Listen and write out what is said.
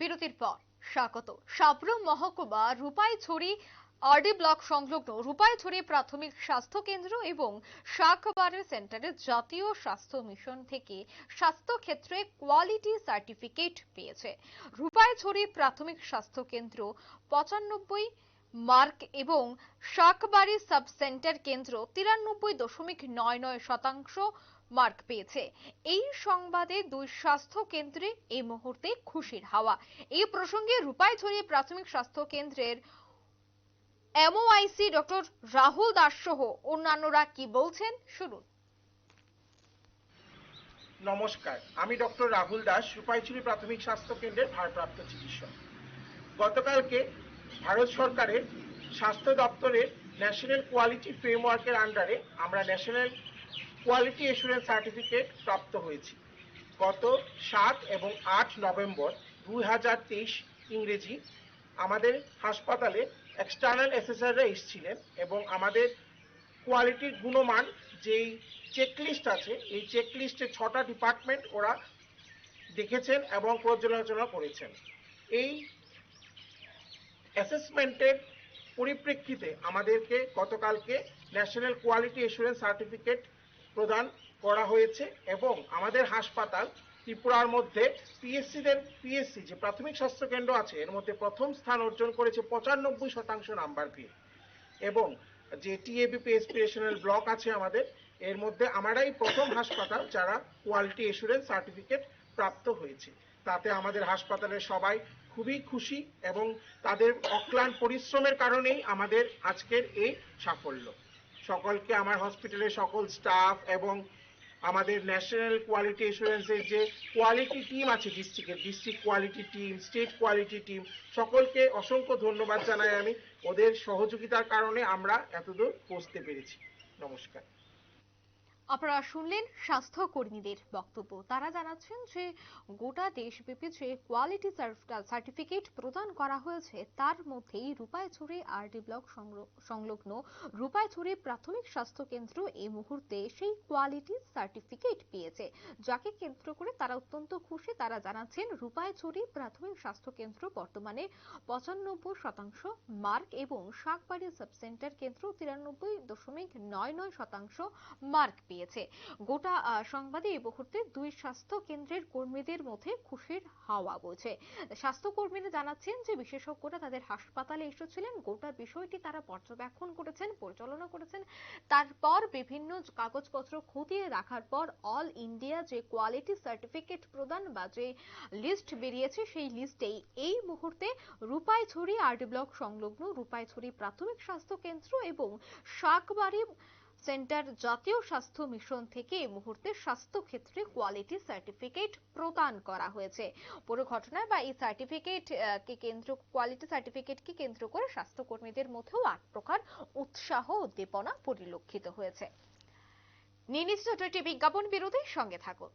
বিরতির পর। স্বাগত। সাবরুম মহকুমা রূপাইছড়ি আরডি ব্লক সংলগ্ন রূপাইছড়ি প্রাথমিক স্বাস্থ্য কেন্দ্র এবং শাকবাড়ি সেন্টারের জাতীয় স্বাস্থ্য মিশন থেকে স্বাস্থ্য ক্ষেত্রে কোয়ালিটি সার্টিফিকেট পেয়েছে। রূপাইছড়ি প্রাথমিক স্বাস্থ্য কেন্দ্র পঁচানব্বই মার্ক এবং শাকবাড়ি সাব সেন্টার কেন্দ্র তিরানব্বই দশমিক নয় নয় শতাংশ মার্ক পেয়েছে। এই সংবাদে দুই স্বাস্থ্য কেন্দ্রে এই মুহূর্তে খুশির হাওয়া। এই প্রসঙ্গে রূপাইছড়ি প্রাথমিক স্বাস্থ্য কেন্দ্রের এমওআইসি ডক্টর রাহুল দাস সহ অন্যান্যরা কি বলছেন শুনুন। নমস্কার, আমি ডক্টর রাহুল দাস রূপাইচুরি প্রাথমিক স্বাস্থ্য কেন্দ্রের ভারপ্রাপ্ত চিকিৎসক। গতকালকে ভারত সরকারের স্বাস্থ্য দপ্তরের ন্যাশনাল কোয়ালিটি ফ্রেমওয়ার্কের আন্ডারে আমরা ন্যাশনাল কোয়ালিটি এসুরেন্স সার্টিফিকেট প্রাপ্ত হয়েছি। গত সাত এবং আট নভেম্বর দুই হাজার তেইশ ইংরেজি আমাদের হাসপাতালে এক্সটার্নাল এসেসররা এসেছিলেন এবং আমাদের কোয়ালিটির গুণমান যেই চেকলিস্ট আছে, এই চেকলিস্টে ছটা ডিপার্টমেন্ট ওরা দেখেছেন এবং পর্যালোচনা করেছেন। এই অ্যাসেসমেন্টের পরিপ্রেক্ষিতে আমাদেরকে গতকালকে ন্যাশনাল কোয়ালিটি এসুরেন্স সার্টিফিকেট প্রদান করা হয়েছে এবং আমাদের হাসপাতাল ত্রিপুরার মধ্যে পিএসসিদের পিএসসি যে প্রাথমিক স্বাস্থ্য কেন্দ্র আছে, এর মধ্যে প্রথম স্থান অর্জন করেছে পঁচানব্বই শতাংশ নাম্বার পেয়ে। এবং যে টিএবিপি এসপিরেশনাল ব্লক আছে আমাদের, এর মধ্যে আমরাই প্রথম হাসপাতাল যারা কোয়ালিটি এসুরেন্স সার্টিফিকেট প্রাপ্ত হয়েছে। তাতে আমাদের হাসপাতালের সবাই খুবই খুশি এবং তাদের অক্লান্ত পরিশ্রমের কারণেই আমাদের আজকের এই সাফল্য। সকলকে, আমার হসপিটালের সকল স্টাফ এবং আমাদের ন্যাশনাল কোয়ালিটি এসুরেন্সের যে কোয়ালিটি টিম আছে ডিস্ট্রিক্টের district quality team state quality team সকলকে অসংখ্য ধন্যবাদ জানাই আমি। ওদের সহযোগিতার কারণে আমরা এতদূর পৌঁছতে পেরেছি। নমস্কার। আপনারা শুনলেন স্বাস্থ্য কর্মীদের বক্তব্য। তারা জানাচ্ছেন যে গোটা দেশব্যাপী যে কোয়ালিটি সার্টিফিকেট প্রদান করা হয়েছে, তার মধ্যেই রূপাইছড়ি আরডি ব্লক সংল- সংলগ্ন রূপাইছড়ি প্রাথমিক স্বাস্থ্য কেন্দ্র এই মুহূর্তে সেই কোয়ালিটি সার্টিফিকেট পেয়েছে, যাকে কেন্দ্র করে তারা অত্যন্ত খুশি। তারা জানাচ্ছেন রূপাইছড়ি প্রাথমিক স্বাস্থ্য কেন্দ্র বর্তমানে পঁচানব্বই শতাংশ মার্ক এবং শাকবাড়ি সাব সেন্টার কেন্দ্র তিরানব্বই দশমিক নয় নয় শতাংশ মার্ক পেয়েছে। গোটা সংবাদে এই মুহূর্তে দুই স্বাস্থ্য কেন্দ্রের কর্মীদের মধ্যে খুশির হাওয়া বইছে। স্বাস্থ্য কর্মীরা জানাচ্ছেন যে বিশেষজ্ঞরা তাদের হাসপাতালে এসেছিলেন, গোটা বিষয়টি তারা পর্যবেক্ষণ করেছেন, পরিচালনা করেছেন। তারপর বিভিন্ন কাগজপত্র খতিয়ে রাখার পর অল ইন্ডিয়া যে কোয়ালিটি সার্টিফিকেট প্রদান বা যে লিস্ট বেরিয়েছে সেই লিস্টেই এই মুহূর্তে রূপাইছড়ি আরডি ব্লক সংলগ্ন রূপাইছড়ি প্রাথমিক স্বাস্থ্য কেন্দ্র এবং শাকবাড়ি সেন্টার জাতীয় স্বাস্থ্য মিশন থেকে এই মুহূর্তে স্বাস্থ্য ক্ষেত্রে কোয়ালিটি সার্টিফিকেট প্রদান করা হয়েছে। পুরো ঘটনায় বা এই সার্টিফিকেট কে কেন্দ্র কোয়ালিটি সার্টিফিকেটকে কেন্দ্র করে স্বাস্থ্যকর্মীদের মধ্যেও এক প্রকার উৎসাহ উদ্দীপনা পরিলক্ষিত হয়েছে। নির্দিষ্ট একটি বিজ্ঞাপন বিরতির সঙ্গে থাকুন।